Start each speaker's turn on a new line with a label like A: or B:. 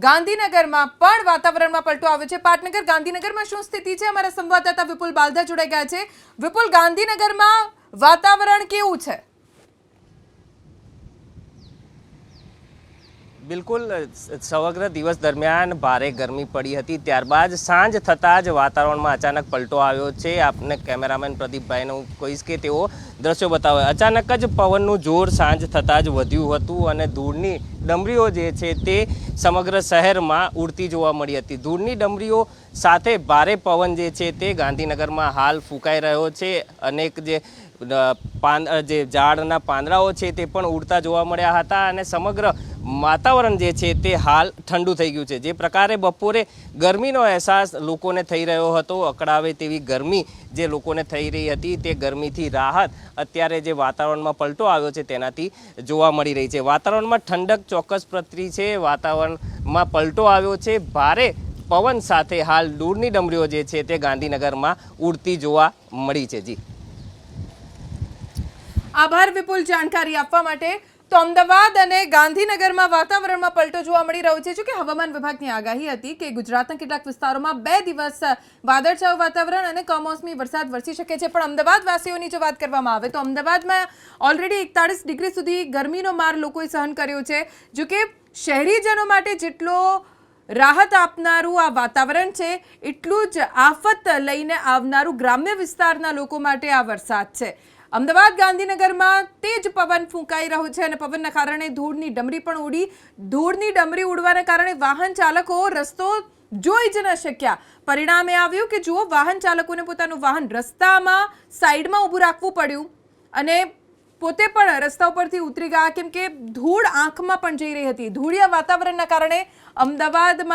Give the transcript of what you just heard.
A: ગાંધીનગરમાં પણ વાતાવરણમાં પલટો આવ્યો છે. પાટનગર ગાંધીનગરમાં શું સ્થિતિ છે? અમારા સંવાદદાતા વિપુલ બાલધા જોડાઈ ગયા છે. વિપુલ, ગાંધીનગરમાં વાતાવરણ કેવું છે?
B: બિલકુલ, સમગ્ર દિવસ દરમિયાન ભારે ગરમી પડી હતી. ત્યારબાદ સાંજ થતાં જ વાતાવરણમાં અચાનક પલટો આવ્યો છે. આપને કેમેરામેન પ્રદીપભાઈને કહીશ કે તેઓ દ્રશ્યો બતાવે. અચાનક જ પવનનું જોર સાંજ થતાં જ વધ્યું હતું અને ધૂળની ડમરીઓ જે છે તે સમગ્ર શહેરમાં ઉડતી જોવા મળી હતી. ધૂળની ડમરીઓ સાથે ભારે પવન જે છે તે ગાંધીનગરમાં હાલ ફૂંકાઈ રહ્યો છે. અનેક જે જે ઝાડના પાંદડાઓ છે તે પણ ઉડતા જોવા મળ્યા હતા અને સમગ્ર વાતાવરણ જે છે તે હાલ ઠંડુ થઈ ગયું છે. જે પ્રકારે બપોરે ગરમીનો અહેસાસ લોકોને થઈ રહ્યો હતો, અકળાવે તેવી ગરમી જે લોકોને થઈ રહી હતી, તે ગરમીથી રાહત અત્યારે જે વાતાવરણમાં પલટો આવ્યો છે તેનાથી જોવા મળી રહી છે. વાતાવરણમાં ઠંડક ચોક્કસ પ્રતરી છે, વાતાવરણમાં પલટો આવ્યો છે. ભારે પવન સાથે હાલ દૂરની ડમરીઓ જે છે તે ગાંધીનગરમાં ઉડતી જોવા મળી છે. જી.
A: આભાર વિપુલ જાણકારી આપવા માટે. તો અમદાવાદ અને ગાંધીનગરમાં વાતાવરણમાં પલટો જોવા મળી રહ્યો છે. જો કે હવામાન વિભાગની આગાહી હતી કે ગુજરાતના કેટલાક વિસ્તારોમાં બે દિવસ વાદળછાયું વાતાવરણ અને કમોસમી વરસાદ વરસી શકે છે. પણ અમદાવાદ વાસીઓની જો વાત કરવામાં આવે તો અમદાવાદમાં ઓલરેડી એકતાળીસ ડિગ્રી સુધી ગરમીનો માર લોકોએ સહન કર્યો છે. જો કે શહેરીજનો માટે જેટલો રાહત આપનારું આ વાતાવરણ છે, એટલું જ આફત લઈને આવનારું ગ્રામ્ય વિસ્તારના લોકો માટે આ વરસાદ છે. અમદાવાદ ગાંધીનગરમાં તેજ પવન ફૂંકાઈ રહ્યો છે અને પવનના કારણે ધૂળની ડમરી પણ ઉડી. ધૂળની ડમરી ઉડવાના કારણે વાહન ચાલકો રસ્તો જોઈ જ ન શક્યા. પરિણામે આવ્યું કે જુઓ, વાહન ચાલકોને પોતાનું વાહન રસ્તામાં સાઈડમાં ઊભું રાખવું પડ્યું અને પોતે પણ રસ્તા ઉપરથી ઉતરી ગયા, કેમ કે ધૂળ આંખમાં પણ જઈ રહી હતી. ધૂળિયા વાતાવરણના કારણે અમદાવાદમાં